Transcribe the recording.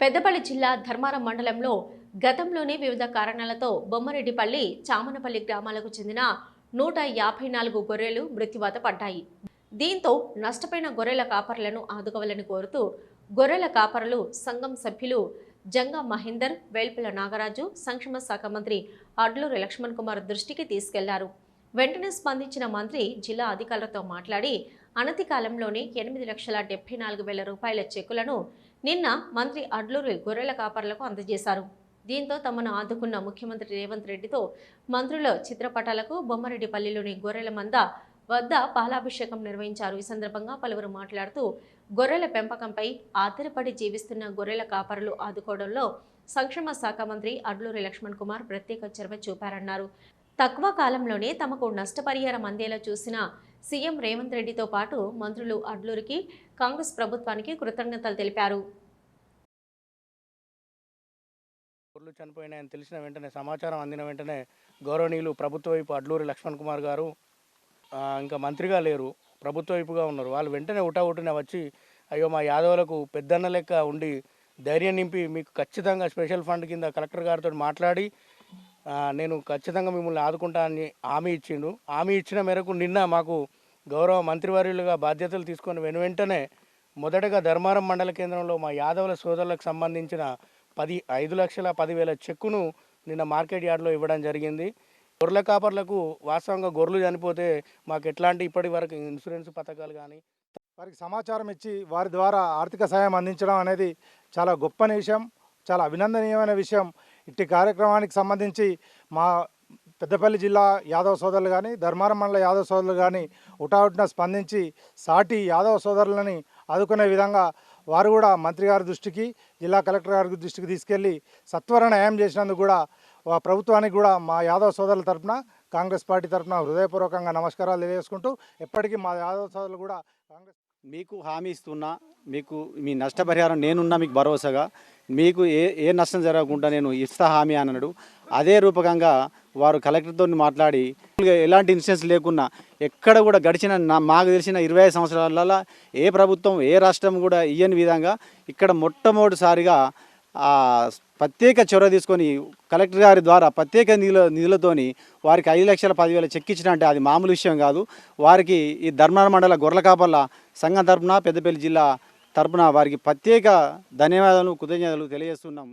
పెద్దపల్లి జిల్లా ధర్మారం మండలంలో గతంలోనే వివిధ కారణాలతో బొమ్మరెడ్డిపల్లి చామనపల్లి గ్రామాలకు చెందిన నూట యాభై నాలుగు గొర్రెలు మృత్యువాత పడ్డాయి. దీంతో నష్టపోయిన గొర్రెల కాపరులను ఆదుకోవాలని కోరుతూ గొర్రెల కాపరులు సంఘం సభ్యులు జంగా మహేందర్ వేల్పుల నాగరాజు సంక్షేమ శాఖ మంత్రి అడ్లూరి లక్ష్మణ్ కుమార్ దృష్టికి తీసుకెళ్ళారు. వెంటనే స్పందించిన మంత్రి జిల్లా అధికారులతో మాట్లాడి అనతి కాలంలోనే ఎనిమిది లక్షల డెబ్బై నాలుగు వేల రూపాయల చెక్కులను నిన్న మంత్రి అడ్లూరి గొర్రెల కాపర్లకు అందజేశారు. దీంతో తమను ఆదుకున్న ముఖ్యమంత్రి రేవంత్ రెడ్డితో మంత్రుల చిత్రపటాలకు బొమ్మరెడ్డిపల్లిలోని గొర్రెల మంద వద్ద పాలాభిషేకం నిర్వహించారు. ఈ సందర్భంగా పలువురు మాట్లాడుతూ గొర్రెల పెంపకంపై ఆధారపడి జీవిస్తున్న గొర్రెల కాపరులు ఆదుకోవడంలో సంక్షేమ శాఖ మంత్రి అడ్లూరి లక్ష్మణ్ కుమార్ ప్రత్యేక చొరవ చూపారన్నారు. తక్కువ కాలంలోనే తమకు నష్టపరిహారం అందేలా చూసిన సీఎం రేవంత్ రెడ్డితో పాటు మంత్రులు అడ్లూరికి కాంగ్రెస్ ప్రభుత్వానికి కృతజ్ఞతలు తెలిపారు. గొర్రెలు చనిపోయినాయని తెలిసిన వెంటనే సమాచారం అందిన వెంటనే గౌరవనీయులు ప్రభుత్వ వైపు అడ్లూరి లక్ష్మణ్ కుమార్ గారు ఇంకా మంత్రిగా లేరు. ప్రభుత్వ వైపుగా ఉన్నారు. వాళ్ళు వెంటనే ఉటావుటిన వచ్చి అయ్యో మా యాదవులకు పెద్దన్న లెక్క ఉండి ధైర్యం నింపి మీకు ఖచ్చితంగా స్పెషల్ ఫండ్ కింద కలెక్టర్ గారితో మాట్లాడి నేను ఖచ్చితంగా మిమ్మల్ని ఆదుకుంటా అని హామీ ఇచ్చిండు. హామీ ఇచ్చిన మేరకు నిన్న మాకు గౌరవ మంత్రివర్యులుగా బాధ్యతలు తీసుకొని వెను వెంటనే మొదటగా ధర్మారం మండల కేంద్రంలో మా యాదవుల సోదరులకు సంబంధించిన పది ఐదు లక్షల పదివేల చెక్కును నిన్న మార్కెట్ యార్డ్లో ఇవ్వడం జరిగింది. గొర్రెల కాపర్లకు వాస్తవంగా గొర్రెలు చనిపోతే మాకు ఎట్లాంటి ఇప్పటి వరకు ఇన్సూరెన్స్ పథకాలు కానీ వారికి సమాచారం ఇచ్చి వారి ద్వారా ఆర్థిక సాయం అందించడం అనేది చాలా గొప్ప విషయం చాలా అభినందనీయమైన విషయం. ఇట్టి కార్యక్రమానికి సంబంధించి మా పెద్దపల్లి జిల్లా యాదవ సోదరులు కానీ ధర్మారం మండల యాదవ సోదరులు కానీ ఉటావుటిన స్పందించి సాటి యాదవ సోదరులని ఆదుకునే విధంగా వారు కూడా మంత్రి గారి దృష్టికి జిల్లా కలెక్టర్ గారి దృష్టికి తీసుకెళ్ళి సత్వర న్యాయం చేసినందుకు కూడా ప్రభుత్వానికి కూడా మా యాదవ సోదరుల తరపున కాంగ్రెస్ పార్టీ తరఫున హృదయపూర్వకంగా నమస్కారాలు తెలియజేసుకుంటూ ఎప్పటికీ మా యాదవ సోదరులు కూడా కాంగ్రెస్ మీకు హామీ ఇస్తున్నా మీకు మీ నష్టపరిహారం నేనున్నా మీకు భరోసాగా మీకు ఏ ఏ నష్టం జరగకుండా నేను ఇస్తా హామీ అన్నాడు. అదే రూపకంగా వారు కలెక్టర్తో మాట్లాడి ఎలాంటి ఇన్సూరెన్స్ లేకున్నా ఎక్కడ కూడా గడిచిన నా మాకు తెలిసిన ఇరవై ఐదు సంవత్సరాలలో ఏ ప్రభుత్వం ఏ రాష్ట్రం కూడా ఇయ్యని విధంగా ఇక్కడ మొట్టమొదటిసారిగా ప్రత్యేక చొరవ తీసుకొని కలెక్టర్ గారి ద్వారా ప్రత్యేక నిధుల నిధులతోని వారికి ఐదు లక్షల పదివేల చెక్ ఇచ్చిన అంటే అది మామూలు విషయం కాదు. వారికి ఈ ధర్మాన మండల గొర్రెల కాపర్ల సంఘం తరపున పెద్దపల్లి జిల్లా తరపున వారికి ప్రత్యేక ధన్యవాదాలు కృతజ్ఞతలు తెలియజేస్తున్నాం.